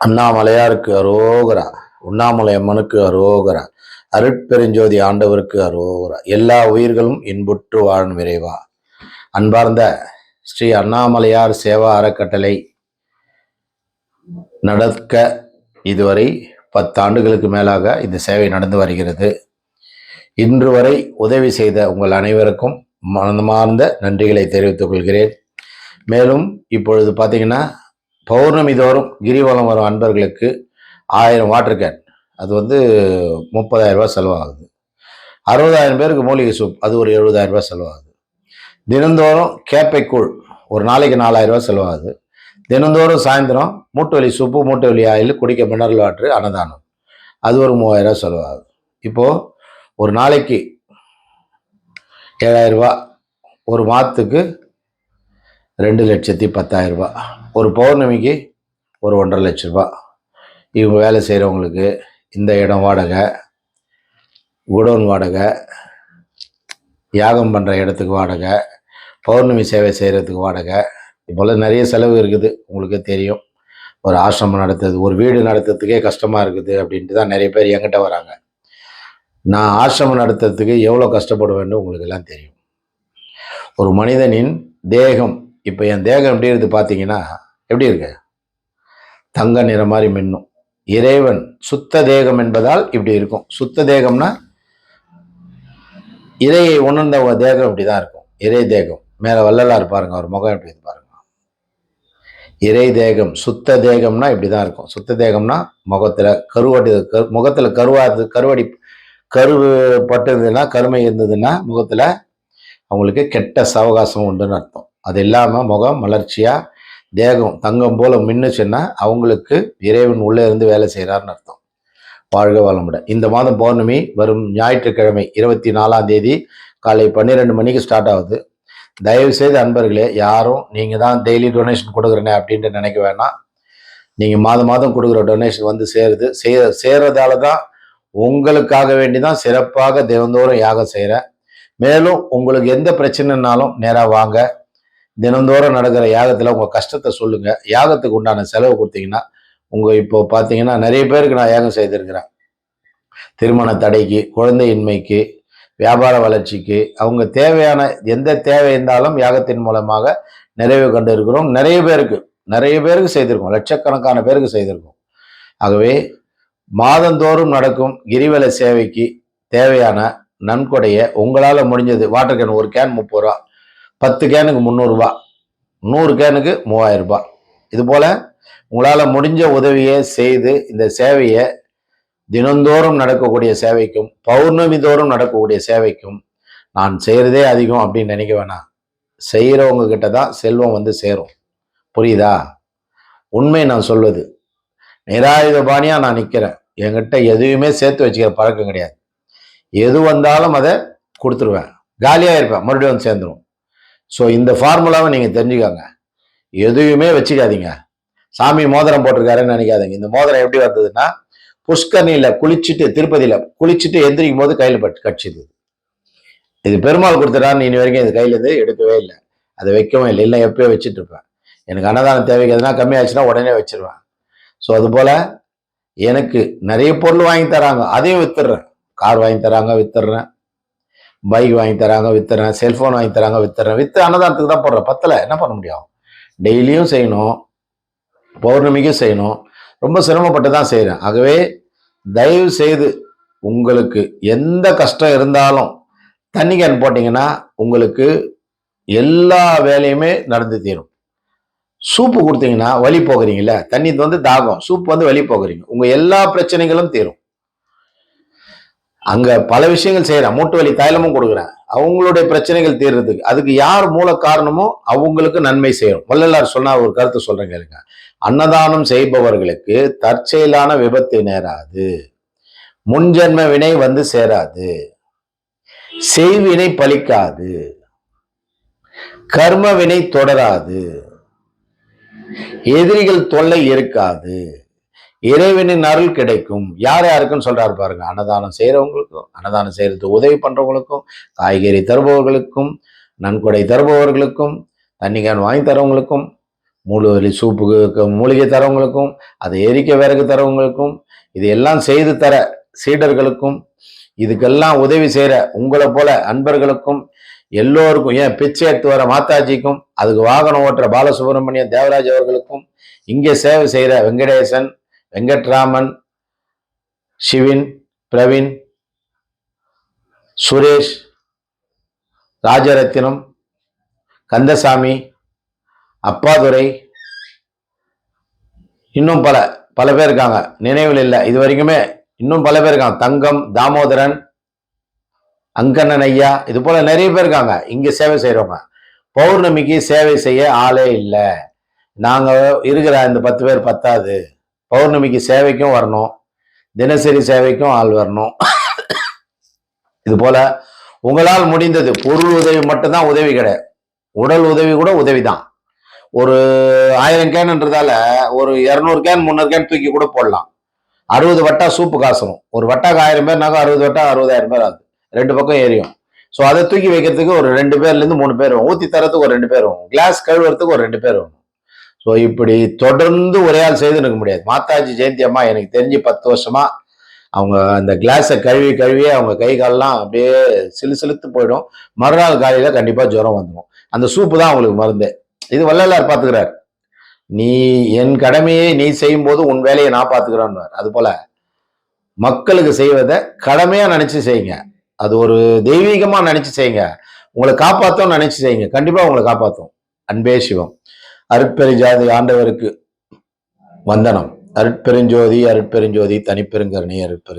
அண்ணாமலையாருக்கு அரோகரா உண்ணாமலை அம்மனுக்கு அரோகரா அருட்பெருஞ்சோதி ஆண்டவருக்கு அரோகரா. எல்லா உயிர்களும் இன்புற்று வாழும் விரைவா அன்பார்ந்த ஸ்ரீ அண்ணாமலையார் சேவா அறக்கட்டளை நடக்க இதுவரை பத்தாண்டுகளுக்கு மேலாக இந்த சேவை நடந்து வருகிறது. இன்று வரை உதவி செய்த உங்கள் அனைவருக்கும் மனமார்ந்த நன்றிகளை தெரிவித்துக் கொள்கிறேன். மேலும் இப்பொழுது பார்த்தீங்கன்னா பௌர்ணமி தோறும் கிரிவலம் வரும் அன்பர்களுக்கு ஆயிரம் வாட்டர் கேன் அது வந்து முப்பதாயிரம் ரூபாய் செலவாகுது. அறுபதாயிரம் பேருக்கு மூலிகை சூப் அது ஒரு எழுபதாயிரம் ரூபாய் செலவாகுது. தினந்தோறும் கேப்பைக்கூழ் ஒரு நாளைக்கு நாலாயிரம் ரூபாய் செலவாகுது. தினந்தோறும் சாயந்தரம் மூட்டு வலி சூப்பு மூட்டு வலி ஆயில் குடிக்க மினரல் வாட்ரு அன்னதானம். அது ஒரு மூவாயிரரூவா செலவாகுது. இப்போது ஒரு நாளைக்கு ஏழாயிரரூபா ஒரு மாதத்துக்கு ரெண்டு லட்சத்தி பத்தாயிரரூபா ஒரு பௌர்ணமிக்கு ஒரு ஒன்றரை லட்ச ரூபா. இவங்க வேலை செய்கிறவங்களுக்கு இந்த இடம் வாடகை குடோன் வாடகை யாகம் பண்ணுற இடத்துக்கு வாடகை பௌர்ணமி சேவை செய்கிறதுக்கு வாடகை. இப்போல்லாம் நிறைய செலவு இருக்குது உங்களுக்கே தெரியும். ஒரு ஆசிரமம் நடத்துறது ஒரு வீடு நடத்துறதுக்கே கஷ்டமாக இருக்குது அப்படின்ட்டு தான் நிறைய பேர் என்கிட்ட வராங்க. நான் ஆசிரமம் நடத்துறதுக்கு எவ்வளோ கஷ்டப்படுவேன்னு உங்களுக்கு எல்லாம் தெரியும். ஒரு மனிதனின் தேகம் இப்போ என் தேகம் எப்படி இருக்குது பார்த்தீங்கன்னா எப்படி இருக்கு? தங்க நிறம் மாதிரி மின்னும். இறைவன் சுத்த தேகம் என்பதால் இப்படி இருக்கும். சுத்த தேகம்னா இறையை உணர்ந்த தேகம் இப்படி தான் இருக்கும். இறை தேகம். மேலே வள்ளலார் பாருங்க அவர் முகம் எப்படி இருப்பாருங்க பாருங்க. இறை தேகம் சுத்த தேகம்னா இப்படி தான் இருக்கும். சுத்த தேகம்னா முகத்தில் கருவடி கரு முகத்தில் கருவாது கருவடி கரு பட்டதுன்னா கருமை இருந்ததுன்னா முகத்தில் அவங்களுக்கு கெட்ட சவகாசம் உண்டுன்னு அர்த்தம். அது இல்லாமல் முகம் மலர்ச்சியாக தேகம் தங்கம் போல் மின்னுச்சுன்னா அவங்களுக்கு இறைவன் உள்ளே இருந்து வேலை செய்கிறாருன்னு அர்த்தம். வாழ்க வளமுட இந்த மாதம் பௌர்ணமி வரும் ஞாயிற்றுக்கிழமை இருபத்தி நாலாம் தேதி காலை பன்னிரெண்டு மணிக்கு ஸ்டார்ட் ஆகுது. தயவு செய்து அன்பர்களே யாரும் நீங்கள் தான் டெய்லி டொனேஷன் கொடுக்குறேனே அப்படின்ட்டு நினைக்க வேணாம். நீங்கள் மாதம் மாதம் கொடுக்குற டொனேஷன் வந்து சேருது. சே சேர்றதால தான் உங்களுக்காக வேண்டி தான் சிறப்பாக தினந்தோறும் யாகம் செய்கிறேன் மேலும் உங்களுக்கு எந்த பிரச்சனைனாலும் நேராக வாங்க. தினந்தோறும் நடக்கிற யாகத்தில் உங்கள் கஷ்டத்தை சொல்லுங்கள் யாகத்துக்கு உண்டான செலவு கொடுத்தீங்கன்னா உங்கள் இப்போ பார்த்தீங்கன்னா நிறைய பேருக்கு நான் யாகம் செய்திருக்கிறேன். திருமண தடைக்கு குழந்தையின்மைக்கு வியாபார வளர்ச்சிக்கு அவங்க தேவையான எந்த தேவை இருந்தாலும் யாகத்தின் மூலமாக நிறைவு கண்டு இருக்கிறோம் நிறைய பேருக்கு நிறைய பேருக்கு செய்திருக்கோம். லட்சக்கணக்கான பேருக்கு செய்திருக்கோம். ஆகவே மாதந்தோறும் நடக்கும் கிரிவல சேவைக்கு தேவையான நன்கொடையை உங்களால் முடிஞ்சது. வாட்டர் கேன் ஒரு கேன் முப்பது ரூபா. பத்து கேனுக்கு முந்நூறுரூபா நூறு கேனுக்கு மூவாயிரம் ரூபாய் இது போல் உங்களால் முடிஞ்ச உதவியை செய்து இந்த சேவையை தினந்தோறும் நடக்கக்கூடிய சேவைக்கும் பௌர்ணமி தோறும் நடக்கக்கூடிய சேவைக்கும் நான் செய்கிறதே அதிகம் அப்படின்னு நினைக்க வேணாம். செய்கிறவங்க கிட்ட தான் செல்வம் வந்து சேரும். புரியுதா? உண்மை நான் சொல்வது. நிராயுத பாணியாக நான் நிற்கிறேன் என்கிட்ட எதுவுமே சேர்த்து வச்சுக்கிற பழக்கம் கிடையாது. எது வந்தாலும் அதை கொடுத்துருவேன். காலியாக இருப்பேன் மறுபடியும் வந்து சேர்ந்துடும் ஸோ இந்த ஃபார்முலாவை நீங்கள் தெரிஞ்சுக்கோங்க. எதுவுமே வச்சுக்காதீங்க. சாமி மோதிரம் போட்டிருக்காருன்னு நினைக்காதீங்க. இந்த மோதிரம் எப்படி வந்ததுன்னா புஷ்கரணியில் குளிச்சுட்டு திருப்பதியில் குளிச்சுட்டு எந்திரிக்கும் போது கையில் பட்டு கட்சிது இது பெருமாள் கொடுத்துட்டான்னு இனி வரைக்கும் இது கையிலேருந்து எடுக்கவே இல்லை. அதை வைக்கவும் இல்லை. இல்லை எப்பயோ வச்சுட்டு இருப்பேன். எனக்கு அன்னதானம் தேவைக்கு எதுனா கம்மியாச்சுன்னா உடனே வச்சிருவேன். ஸோ அதுபோல் எனக்கு நிறைய பொருள் வாங்கி தராங்க. அதையும் வித்துடுறேன். கார் வாங்கி தராங்க வித்துடுறேன். பைக் வாங்கி தராங்க வித்துறேன் செல்ஃபோன் வாங்கி தராங்க வித்துறேன். வித்து அன்னதானத்துக்கு தான் போடுறேன். பத்தலை. என்ன பண்ண முடியும்? டெய்லியும் செய்யணும். பௌர்ணமிக்கும் செய்யணும். ரொம்ப சிரமப்பட்டு தான் செய்கிறேன் ஆகவே தயவு செய்து உங்களுக்கு எந்த கஷ்டம் இருந்தாலும் தண்ணி கேன் போட்டிங்கன்னா உங்களுக்கு எல்லா வேலையுமே நடந்து தீரும். சூப்பு கொடுத்தீங்கன்னா வழி போகிறீங்கள தண்ணி வந்து தாகம். சூப் வந்து வழி போகிறீங்க உங்கள் எல்லா பிரச்சனைகளும் தீரும். அங்க பல விஷயங்கள் செய்யறேன். மூட்டு வலி தைலமும் கொடுக்குறேன். அவங்களுடைய பிரச்சனைகள் தீர்றதுக்கு அதுக்கு யார் மூல காரணமோ அவங்களுக்கு நன்மை செய்யும். வள்ளலார் சொன்னா ஒரு கருத்து சொல்றேன் கேளுங்க. அன்னதானம் செய்பவர்களுக்கு தற்செயலான விபத்து நேராது. முன்ஜென்ம வினை வந்து சேராது. செய்வினை பலிக்காது கர்ம வினை தொடராது. எதிரிகள் தொல்லை இருக்காது. இறைவனின் அருள் கிடைக்கும். யார் யாருக்குன்னு சொல்றாரு பாருங்க. அன்னதானம் செய்கிறவங்களுக்கும் அன்னதானம் செய்கிறதுக்கு உதவி பண்றவங்களுக்கும் காய்கறி தருபவர்களுக்கும் நன்கொடை தருபவர்களுக்கும் தண்ணி கேன் வாங்கி தரவங்களுக்கும் மூலிகை சூப்புக்கு மூலிகை தரவங்களுக்கும் அதை எரிக்க விறகு தரவங்களுக்கும் இதையெல்லாம் எல்லாம் செய்து தர சீடர்களுக்கும் இதுக்கெல்லாம் உதவி செய்கிற உங்களை போல அன்பர்களுக்கும் எல்லோருக்கும் ஏன் பிச்சை எடுத்து வர மாதாஜிக்கும் அதுக்கு வாகனம் ஓட்டுற பாலசுப்ரமணியம் தேவராஜ் அவர்களுக்கும் இங்கே சேவை செய்கிற வெங்கடேசன் வெங்கட்ராமன் சிவின் பிரவீன் சுரேஷ் ராஜரத்தினம் கந்தசாமி அப்பாதுரை இன்னும் பல பல பேர் இருக்காங்க. நினைவில் இல்லை. இது வரைக்குமே இன்னும் பல பேர் இருக்காங்க. தங்கம் தாமோதரன் அங்கண்ணன் ஐயா இது போல நிறைய பேர் இருக்காங்க. இங்கே சேவை செய்கிறவங்க பௌர்ணமிக்கு சேவை செய்ய ஆளே இல்லை. நாங்கள் இருக்கிற இந்த பத்து பேர் பத்தாது. பௌர்ணமிக்கு சேவைக்கும் வரணும். தினசரி சேவைக்கும் ஆள் வரணும். இது போல உங்களால் முடிந்தது பொருள் உதவி மட்டும்தான் உதவி கிடையாது. உடல் உதவி கூட உதவி தான் ஒரு ஆயிரம் கேன்ன்றதால ஒரு இரநூறு கேன் முந்நூறு கேன் தூக்கி கூட போடலாம். அறுபது வட்டா சூப்பு காசணும். ஒரு வட்டாக்கு ஆயிரம் பேர்னாக்கா அறுபது வட்டா அறுபதாயிரம் பேர் ஆகுது. ரெண்டு பக்கம் ஏரியும். ஸோ அதை தூக்கி வைக்கிறதுக்கு ஒரு ரெண்டு பேர்லேருந்து மூணு பேர் வரும் ஊற்றி தரத்துக்கு ஒரு ரெண்டு பேர் வரும் கிளாஸ் கழுவுறதுக்கு ஒரு ரெண்டு பேர் வரும் ஸோ இப்படி தொடர்ந்து ஒரே ஆள் செய்து நிற்க முடியாது. மாதாஜி ஜெயந்தி அம்மா எனக்கு தெரிஞ்சு பத்து வருஷமா அவங்க அந்த கிளாஸை கழுவி கழுவி அவங்க கை கால்லாம் அப்படியே சிலு சிலுத்து போயிடும். மறுநாள் காலையில் கண்டிப்பாக ஜுரம் வந்துடும் அந்த சூப்பு தான் அவங்களுக்கு மருந்தே. இது வள்ளலார் பார்த்துக்கிறார் நீ என் கடமையை நீ செய்யும் போது உன் வேலையை நான் பார்த்துக்கிறேன்னு அது போல மக்களுக்கு செய்வதை கடமையாக நினச்சி செய்யுங்க. அது ஒரு தெய்வீகமாக நினச்சி செய்யுங்க. உங்களை காப்பாற்றும் நினச்சி செய்யுங்க. கண்டிப்பாக உங்களை காப்பாற்றும் அன்பே சிவம். அருட்பெருஞ்சாதி ஆண்டவருக்கு வந்தனம். அருட்பெருஞ்சோதி அருட்பெருஞ்சோதி தனிப்பெருங்கருணை அருட்பெரு